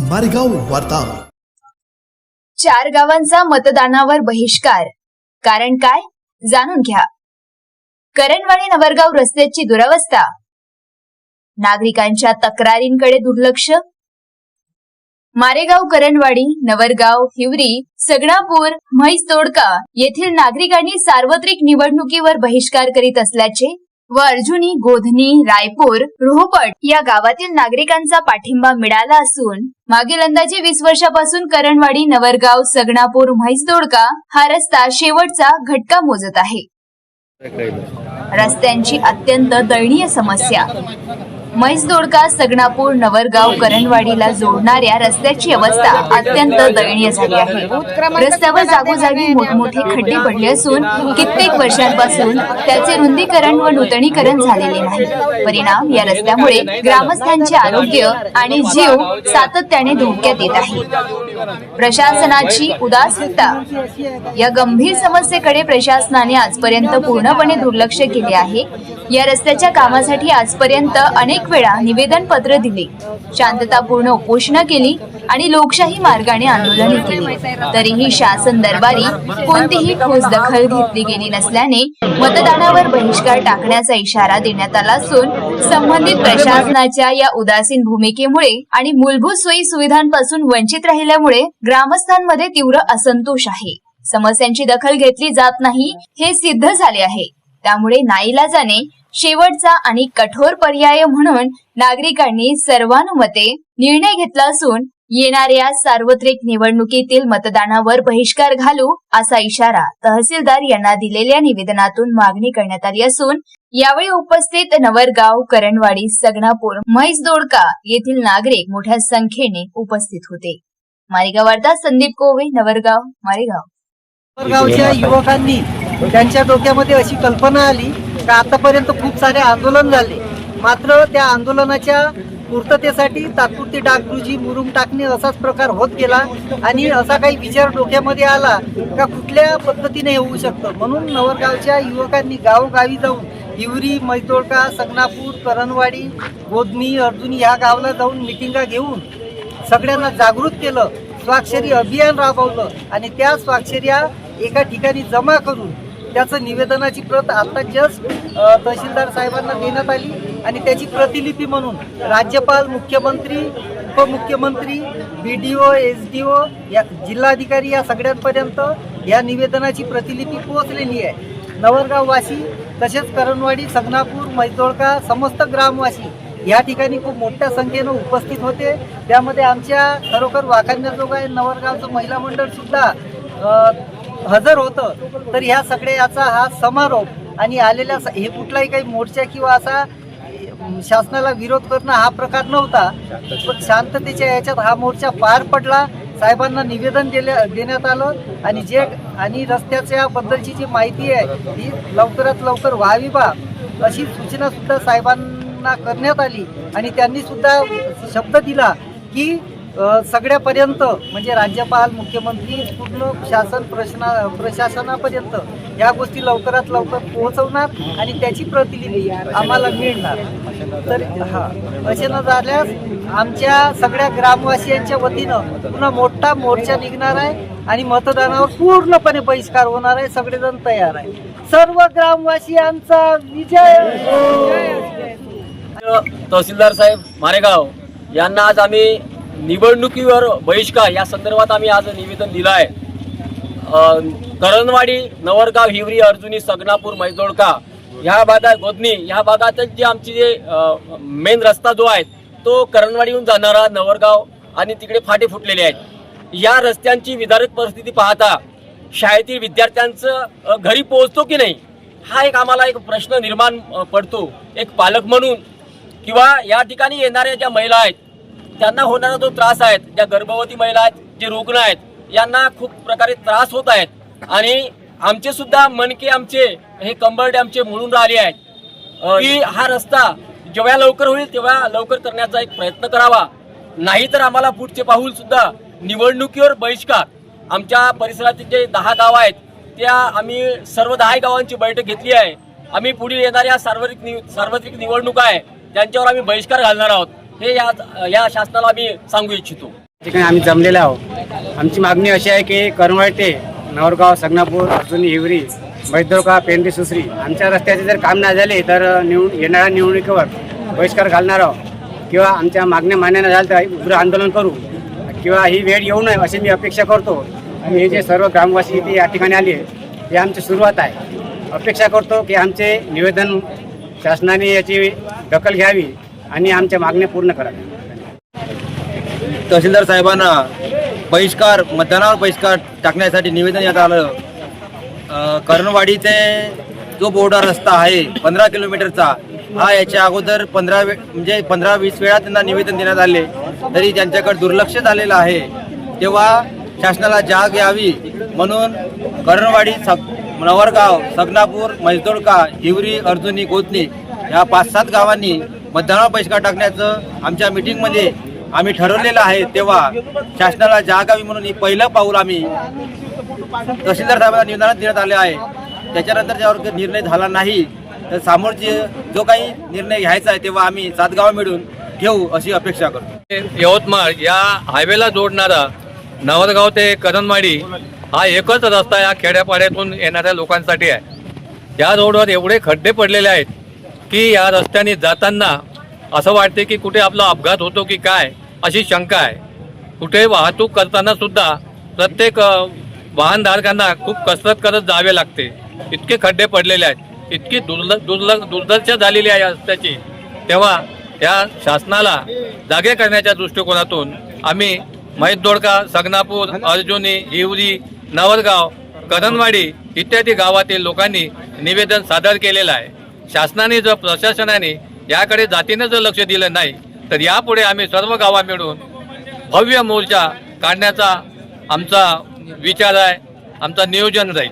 मारेगाव वार्ता. चार गावांचा मतदानावर बहिष्कार. कारण काय? जाणून घ्या. करणवाडी नवरगाव रस्त्याची दुरावस्था. नागरिकांच्या तक्रारींकडे दुर्लक्ष. मारेगाव करणवाडी नवरगाव हिवरी सगणापूर म्हैस तोडका येथील नागरिकांनी सार्वत्रिक निवडणुकीवर बहिष्कार करीत असल्याचे व अर्जुनी गोधनी रायपूर रोहपट या गावातील नागरिकांचा पाठिंबा मिळाला असून मागील अंदाजे वीस वर्षापासून करणवाडी नवरगाव सगणापूर म्हैसदोडका हा रस्ता शेवटचा घटका मोजत आहे. रस्त्यांची अत्यंत दयनीय समस्या. म्हैसदोडकास सगणापूर नवरगाव करणवाडीला जोडणाऱ्या रस्त्याची अवस्था अत्यंत दयनीय झाली आहे. रस्त्यावर जागोजागी मोठमोठे खड्डे पडले असून कित्येक वर्षांपासून त्याचे रुंदीकरण व नूतनीकरण झालेले नाही. परिणाम या रस्त्यामुळे ग्रामस्थांचे आरोग्य आणि जीव सातत्याने धोक्यात येत आहे. प्रशासनाची उदासीनता या गंभीर समस्येकडे प्रशासनाने आजपर्यंत पूर्णपणे दुर्लक्ष केले आहे. या रस्त्याच्या कामासाठी आजपर्यंत अनेक वेळा निवेदन पत्र दिले. शांततापूर्ण उपोषणा केली आणि लोकशाही मार्गाने आंदोलन केली. तरीही शासन दरबारी कोणतीही ठोस दखल घेतली गेली नसल्याने मतदानावर बहिष्कार टाकण्याचा इशारा देण्यात आला असून संबंधित प्रशासनाच्या या उदासीन भूमिकेमुळे आणि मूलभूत सोयी सुविधांपासून वंचित राहिल्यामुळे ग्रामस्थांमध्ये तीव्र असंतोष आहे. समस्यांची दखल घेतली जात नाही हे सिद्ध झाले आहे. त्यामुळे नाईलाजाने शेवटचा आणि कठोर पर्याय म्हणून नागरिकांनी सर्वानुमते निर्णय घेतला असून येणाऱ्या सार्वत्रिक निवडणुकीतील मतदानावर बहिष्कार घालू असा इशारा तहसीलदार यांना दिलेल्या निवेदनातून मागणी करण्यात आली असून यावेळी उपस्थित नवरगाव करणवाडी सगणापूर म्हैस दोडका येथील नागरिक मोठ्या संख्येने उपस्थित होते. मारेगाव वार्ता संदीप कोवे नवरगाव मारेगाव. गावच्या युवकांनी त्यांच्या डोक्यामध्ये अशी कल्पना आली का आतापर्यंत खूप सारे आंदोलन झाले. मात्र त्या आंदोलनाच्या पूर्ततेसाठी तात्पुरती डागडुजी मुरुम टाकणे असाच प्रकार होत गेला आणि असा काही विचार डोक्यामध्ये आला का कुठल्या पद्धतीने होऊ शकतं? म्हणून नवरगावच्या युवकांनी गावोगावी जाऊन हिवरी मैतोळका सगनापूर करणवाडी गोदनी अर्जुनी ह्या गावाला जाऊन मिटिंगा घेऊन सगळ्यांना जागृत केलं. स्वाक्षरी अभियान राबवलं आणि त्या स्वाक्षऱ्या एका ठिकाणी जमा करून त्याचं निवेदनाची प्रत आता जस्ट तहसीलदार साहेबांना देण्यात आली आणि त्याची प्रतिलिपी म्हणून राज्यपाल मुख्यमंत्री उपमुख्यमंत्री B D O S D O या जिल्हाधिकारी या सगळ्यांपर्यंत या निवेदनाची प्रतिलिपी पोहोचलेली आहे. नवरगाववासी तसेच करणवाडी सगनापूर मैदोळका समस्त ग्रामवासी या ठिकाणी खूप मोठ्या संख्येनं उपस्थित होते. त्यामध्ये आमच्या खरोखर वाखाणण्याजोगं आहे नवरगावचं महिला मंडळसुद्धा हजर होतं तर ह्या सगळ्याचा हा समारोप आणि आलेल्या स- हे कुठलाही काही मोर्चा किंवा असा शासनाला विरोध करणं हा प्रकार नव्हता. पण शांततेच्या याच्यात हा मोर्चा पार पडला. साहेबांना निवेदन दिल्या देण्यात आलं आणि जे आणि रस्त्याच्या बद्दलची जी माहिती आहे ही लवकरात लवकर व्हावी बा अशी सूचना सुद्धा साहेबांना करण्यात आली. आणि त्यांनी सुद्धा शब्द दिला की सगळ्यापर्यंत म्हणजे राज्यपाल मुख्यमंत्री पूर्ण शासन प्रश्ना प्रशासनापर्यंत या गोष्टी लवकरात लवकर पोहोचवणार आणि त्याची प्रतिलिपी आम्हाला मिळणार. तर हा असे न झाल्यास आमच्या सगळ्या ग्रामवासियांच्या वतीनं पुन्हा मोठा मोर्चा निघणार आहे आणि मतदानावर पूर्णपणे बहिष्कार होणार आहे सगळेजण तयार आहे. सर्व ग्रामवासियांचा विजय! तहसीलदार साहेब मारेगाव यांना आज आम्ही निवडणुकीवर बहिष्कार या संदर्भात आम्ही आज निवेदन दिलं आहे. करणवाडी नवरगाव हिवरी अर्जुनी सगनापूर मैदोडका ह्या भागात गोदनी ह्या भागातच जे आमची जे मेन रस्ता जो आहे तो करणवाडीहून जाणारा नवरगाव आणि तिकडे फाटे फुटलेले आहेत. या रस्त्यांची विदारक परिस्थिती पाहता शाळेतील विद्यार्थ्यांचं घरी पोहोचतो की नाही हा एक आम्हाला एक प्रश्न निर्माण पडतो. एक पालक म्हणून किंवा या ठिकाणी येणाऱ्या ज्या महिला आहेत त्यांना होणारा जो त्रास आहे ज्या गर्भवती महिला आहेत जे रुग्ण आहेत यांना खूप प्रकारे त्रास होत आहेत. आणि आमचे सुद्धा मनके आमचे हे कंबरडे आमचे म्हणून राहिले आहेत. की हा रस्ता जेव्हा लवकर होईल तेव्हा लवकर करण्याचा एक प्रयत्न करावा. नाहीतर आम्हाला पुढचे पाऊल सुद्धा निवडणुकीवर बहिष्कार. आमच्या परिसरातील जे दहा गाव आहेत त्या आम्ही सर्व दहा गावांची बैठक घेतली आहे. आम्ही पुढील येणाऱ्या सार्वत्रिक नि- सार्वत्रिक निवडणुका आहे त्यांच्यावर आम्ही बहिष्कार घालणार आहोत. हे या या शासनाला आम्ही सांगू इच्छितो. ठिकाणी आम्ही जमलेलो आहोत. आमची मागणी अशी आहे की करमाळ नवरगाव सगनापूर अर्जुनी हिवरी वैद्यका पेंडी सुसरी आमच्या रस्त्याचे जर काम नाही झाले तर निवड येणाऱ्या निवडणुकीवर बहिष्कार घालणार आहोत. किंवा आमच्या मागण्या मान्य नाही झाल्या तर उग्र आंदोलन करू. किंवा ही वेळ येऊ नये अशी मी अपेक्षा करतो. आणि हे जे सर्व ग्रामवासी इथे या ठिकाणी आले हे आमची सुरुवात आहे. अपेक्षा करतो की आमचे निवेदन शासनाने याची दखल घ्यावी. आणि आमच्या मागण्या पूर्ण कराव्या तहसीलदार साहेबांना बहिष्कार मतदानावर बहिष्कार टाकण्यासाठी निवेदन यात आलं. कर्णवाडीचे जो बोर्डा रस्ता आहे पंधरा किलोमीटरचा हा याच्या अगोदर पंधरा वे म्हणजे पंधरा वीस वेळा त्यांना निवेदन देण्यात आले. तरी त्यांच्याकडे दुर्लक्ष झालेलं आहे. तेव्हा शासनाला जाग यावी म्हणून करणवाडी सग नवरगाव सगनापूर मैसदोडका हिवरी अर्जुनी गोतनी या पाच सात गावांनी मतदानावर बहिष्कार टाकण्याचं आमच्या मिटिंगमध्ये आम्ही ठरवलेलं आहे तेव्हा शासनाला जागावी म्हणून ही पहिलं पाऊल आम्ही तहसीलदार साहेबांना निवेदनात देण्यात आले आहे. त्याच्यानंतर त्यावर काही निर्णय झाला नाही तर समोरचे जो काही निर्णय घ्यायचा आहे तेव्हा आम्ही सात गावं मिळून घेऊ अशी अपेक्षा करतो. यवतमाळ या हायवेला जोडणारा नवरगाव ते करणवाडी हा एकच रस्ता या खेड्यापाड्यातून येणाऱ्या लोकांसाठी आहे. या रोडवर एवढे खड्डे पडलेले आहेत की या रस्त्याने जाताना असं वाटते की कुठे आपला अपघात होतो की काय अशी शंका आहे. कुठे वाहतूक करताना सुद्धा प्रत्येक वाहनधारकांना खूप कसरत करत जावे लागते. इतके खड्डे पडलेले आहेत. इतकी दुर्ल दुर्ल दुर्दशा झालेली आहे या रस्त्याची. तेव्हा या शासनाला जागे करण्याच्या दृष्टिकोनातून आम्ही महितदोडका दोडका सगनापूर अर्जुनी हिवरी नवरगाव करणवाडी इत्यादी गावातील लोकांनी निवेदन सादर केलेलं आहे. शासनाने जर प्रशासनाने याकडे जातीनं जर लक्ष दिलं नाही तर यापुढे आम्ही सर्व गावा मिळून भव्य मोर्चा काढण्याचा आमचा विचार आहे आमचा नियोजन राहील.